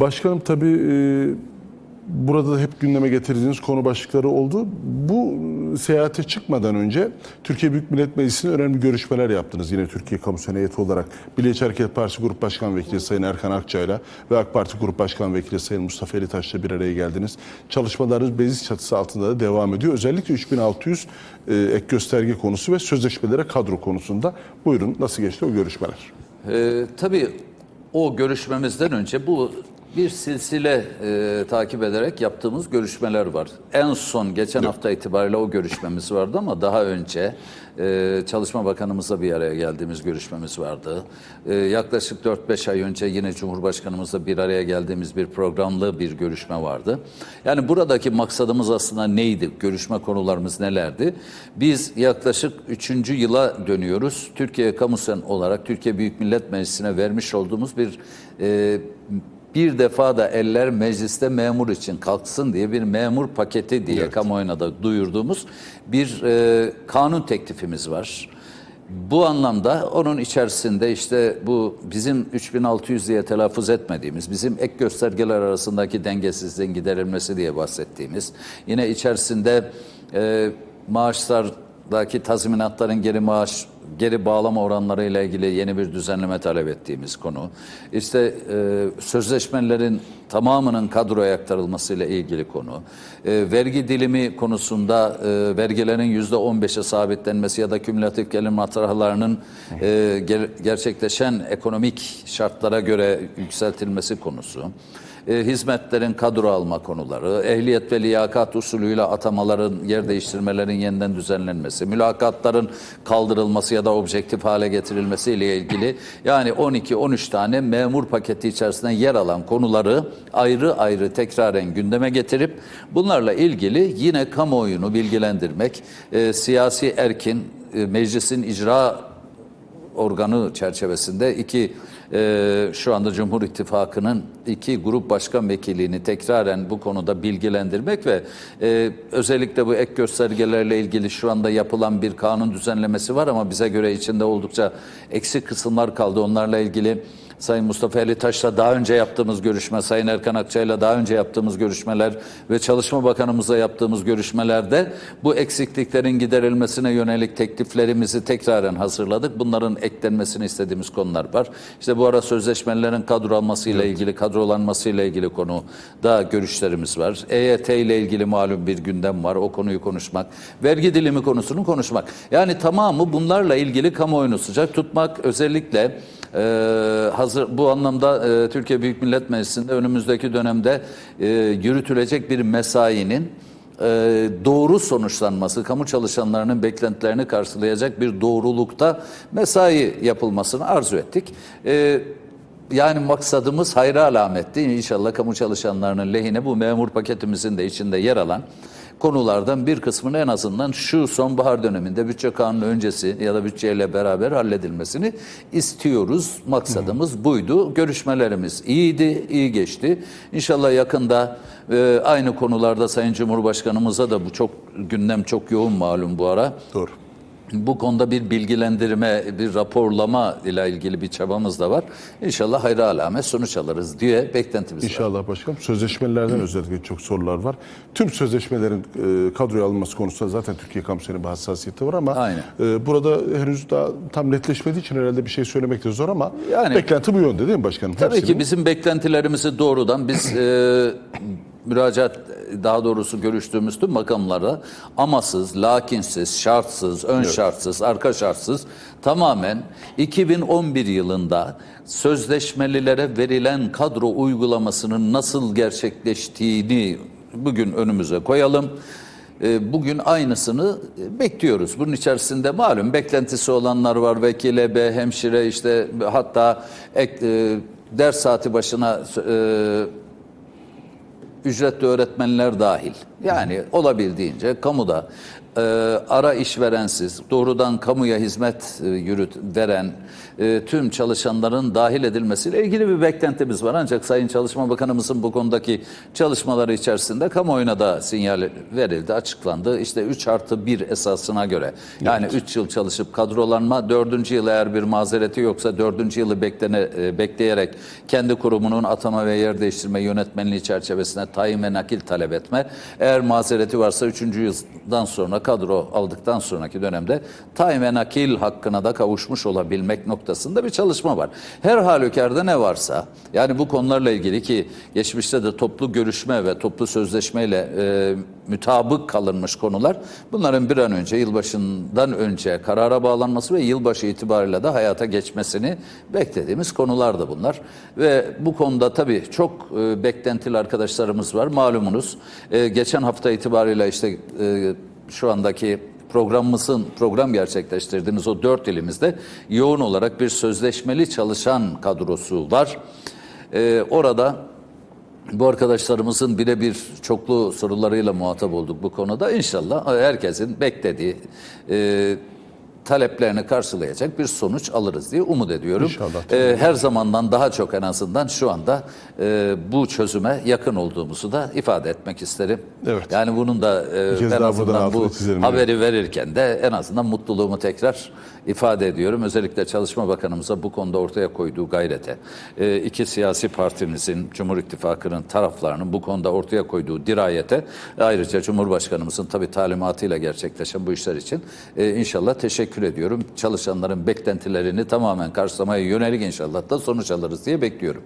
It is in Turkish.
Başkanım tabii e, burada da hep gündeme getirdiğiniz konu başlıkları oldu. Bu e, seyahate çıkmadan önce Türkiye Büyük Millet Meclisi'nde önemli görüşmeler yaptınız. Yine Türkiye Kamu Sen heyeti olarak Milliyetçi Hareket Partisi Grup Başkan Vekili Sayın Erkan Akçay'la ve AK Parti Grup Başkan Vekili Sayın Mustafa Elitaş'la bir araya geldiniz. Çalışmalarınız meclis çatısı altında da devam ediyor. Özellikle 3600 e, ek gösterge konusu ve sözleşmelere kadro konusunda. Buyurun nasıl geçti o görüşmeler? Ee, tabii o görüşmemizden önce bu bir silsile e, takip ederek yaptığımız görüşmeler var. En son geçen hafta itibariyle o görüşmemiz vardı ama daha önce e, Çalışma Bakanımızla bir araya geldiğimiz görüşmemiz vardı. E, yaklaşık 4-5 ay önce yine Cumhurbaşkanımızla bir araya geldiğimiz bir programlı bir görüşme vardı. Yani buradaki maksadımız aslında neydi? Görüşme konularımız nelerdi? Biz yaklaşık 3. yıla dönüyoruz. Türkiye Kamusen olarak Türkiye Büyük Millet Meclisi'ne vermiş olduğumuz bir e, bir defa da eller mecliste memur için kalksın diye bir memur paketi diye kamuoyuna da duyurduğumuz bir e, kanun teklifimiz var. Bu anlamda onun içerisinde işte bu bizim 3600 diye telaffuz etmediğimiz, bizim ek göstergeler arasındaki dengesizliğin giderilmesi diye bahsettiğimiz, yine içerisinde e, maaşlardaki tazminatların geri maaş geri bağlama oranları ile ilgili yeni bir düzenleme talep ettiğimiz konu. İşte e, sözleşmelerin tamamının kadroya aktarılması ile ilgili konu. E, vergi dilimi konusunda e, vergilerin yüzde 15'e sabitlenmesi ya da kümülatif gelir matrahlarının e, ger- gerçekleşen ekonomik şartlara göre yükseltilmesi konusu e, hizmetlerin kadro alma konuları, ehliyet ve liyakat usulüyle atamaların, yer değiştirmelerin yeniden düzenlenmesi, mülakatların kaldırılması ya da objektif hale getirilmesi ile ilgili yani 12-13 tane memur paketi içerisinde yer alan konuları ayrı ayrı tekraren gündeme getirip bunlarla ilgili yine kamuoyunu bilgilendirmek, e, siyasi erkin, e, meclisin icra organı çerçevesinde iki e, şu anda Cumhur İttifakı'nın iki grup başkan vekilliğini tekraren bu konuda bilgilendirmek ve e, özellikle bu ek göstergelerle ilgili şu anda yapılan bir kanun düzenlemesi var ama bize göre içinde oldukça eksik kısımlar kaldı. Onlarla ilgili Sayın Mustafa Ali Taş'la daha önce yaptığımız görüşme, Sayın Erkan Akçay'la daha önce yaptığımız görüşmeler ve Çalışma Bakanımızla yaptığımız görüşmelerde bu eksikliklerin giderilmesine yönelik tekliflerimizi tekraren hazırladık. Bunların eklenmesini istediğimiz konular var. İşte bu ara sözleşmelerin kadrolanmasıyla ilgili, kadrolanmasıyla ilgili konu da görüşlerimiz var. EYT ile ilgili malum bir gündem var. O konuyu konuşmak. Vergi dilimi konusunu konuşmak. Yani tamamı bunlarla ilgili kamuoyunu sıcak tutmak. Özellikle ee, hazır bu anlamda e, Türkiye Büyük Millet Meclisi'nde önümüzdeki dönemde e, yürütülecek bir mesainin e, doğru sonuçlanması, kamu çalışanlarının beklentilerini karşılayacak bir doğrulukta mesai yapılmasını arzu ettik. E, yani maksadımız hayra alametti. İnşallah kamu çalışanlarının lehine bu memur paketimizin de içinde yer alan konulardan bir kısmını en azından şu sonbahar döneminde bütçe kanunu öncesi ya da bütçeyle beraber halledilmesini istiyoruz. Maksadımız buydu. Görüşmelerimiz iyiydi, iyi geçti. İnşallah yakında e, aynı konularda Sayın Cumhurbaşkanımıza da bu çok gündem çok yoğun malum bu ara. Doğru. Bu konuda bir bilgilendirme, bir raporlama ile ilgili bir çabamız da var. İnşallah hayra alamet sonuç alırız diye beklentimiz var. İnşallah başkanım. Sözleşmelerden özellikle çok sorular var. Tüm sözleşmelerin e, kadroya alınması konusunda zaten Türkiye kamusunun bir hassasiyeti var ama Aynen. e, burada henüz daha tam netleşmediği için herhalde bir şey söylemek de zor ama Yani- beklenti bu yönde değil mi başkanım? Tabii Hepsi ki bizim beklentilerimizi doğrudan biz e, müracaat daha doğrusu görüştüğümüz tüm makamlara amasız, lakinsiz, şartsız, ön şartsız, arka şartsız tamamen 2011 yılında sözleşmelilere verilen kadro uygulamasının nasıl gerçekleştiğini bugün önümüze koyalım. E, Bugün aynısını bekliyoruz. Bunun içerisinde malum beklentisi olanlar var. Vekile, B, hemşire işte hatta ek, e, ders saati başına e, ücretli öğretmenler dahil. Yani olabildiğince kamuda e, ara işverensiz, doğrudan kamuya hizmet e, yürüt veren e, tüm çalışanların dahil edilmesiyle ilgili bir beklentimiz var. Ancak Sayın Çalışma Bakanımızın bu konudaki çalışmaları içerisinde kamuoyuna da sinyal verildi, açıklandı. İşte 3 artı 1 esasına göre yani 3 yıl çalışıp kadrolanma, 4. yıl eğer bir mazereti yoksa 4. yılı beklene, e, bekleyerek kendi kurumunun atama ve yer değiştirme yönetmenliği çerçevesinde tayin ve nakil talep etme. Eğer mazereti varsa 3. yıldan sonra kadro aldıktan sonraki dönemde tayin ve nakil hakkına da kavuşmuş olabilmek noktasında bir çalışma var. Her halükarda ne varsa yani bu konularla ilgili ki geçmişte de toplu görüşme ve toplu sözleşmeyle e, mütabık kalınmış konular bunların bir an önce yılbaşından önce karara bağlanması ve yılbaşı itibariyle de hayata geçmesini beklediğimiz konular da bunlar. Ve bu konuda tabii çok e, beklentili arkadaşlarımız var malumunuz. E, geçen hafta itibariyle işte e, şu andaki programımızın program gerçekleştirdiğimiz o dört ilimizde yoğun olarak bir sözleşmeli çalışan kadrosu var. E, orada bu arkadaşlarımızın birebir çoklu sorularıyla muhatap olduk bu konuda. İnşallah herkesin beklediği e, taleplerini karşılayacak bir sonuç alırız diye umut ediyorum. İnşallah. E, her zamandan daha çok en azından şu anda e, bu çözüme yakın olduğumuzu da ifade etmek isterim. Evet. Yani bunun da e, en azından bu haberi verirken de en azından mutluluğumu tekrar ifade ediyorum. Özellikle Çalışma Bakanımıza bu konuda ortaya koyduğu gayrete, e, iki siyasi partimizin, Cumhur İttifakı'nın taraflarının bu konuda ortaya koyduğu dirayete, ayrıca Cumhurbaşkanımızın tabii talimatıyla gerçekleşen bu işler için e, inşallah teşekkür ediyorum. Çalışanların beklentilerini tamamen karşılamaya yönelik inşallah da sonuç alırız diye bekliyorum.